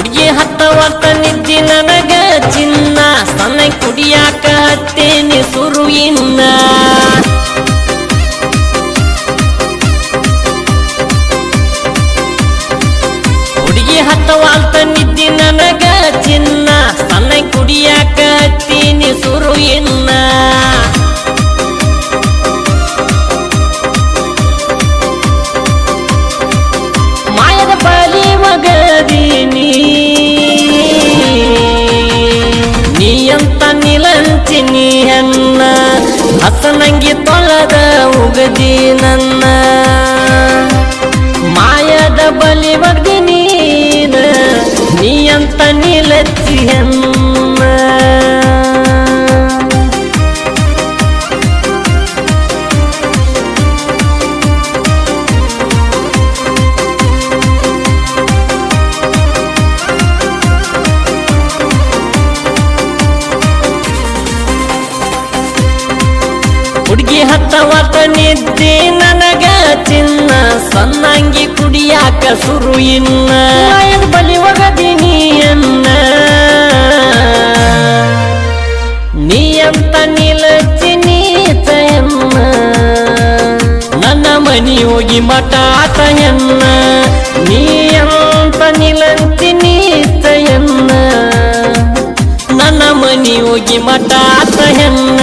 ಹುಡುಗಿ ಹತ್ತವತ್ತ ನಿದ್ದಿ ನನಗ ಚಿನ್ನ. ಸಣ್ಣ ಕುಡಿಯಾಕ ಹತ್ತೇನೆ ಇನ್ನ. ಹುಡುಗಿ ಹತ್ತವಾಲ್ತ ನಿದ್ದಿ ನನಗ ಚಿನ್ನ. ಸಣ್ಣ ಕುಡಿಯಾಕ ಹತ್ತೀನಿ ಸುರು ಹಸನಂಗಿ ತೊಳೆದ ಉಗದಿ ನನ್ನ. ಮಾಯದ ಬಲಿ ಬಗ್ಗೆ ನೀನ ನೀ ಅಂತ ನೀಲತ್ತಿಯನ್ನ ಹತ್ತವತ್ತ ನಿದ್ದೆ ನನಗ ಚಿನ್ನ ಸಣ್ಣಂಗಿ ಕುಡಿಯಾಕ ಸುರು ಇನ್ನ. ಬಲಿ ಒಗದಿನಿ ಅನ್ನ ನೀ ಅಂತ ನಿಲಚಿ ನೀಚಯನ್ನ ನನ್ನ ಮನಿ ಹೋಗಿ ಮಠ ಆತಯನ್ನ. ನೀ ಅಂತ ನಿಲಂಚಿ ನೀಚಯನ್ನ ನನ್ನ ಮನಿ ಹೋಗಿ ಮಠ ಆತಯನ್ನ.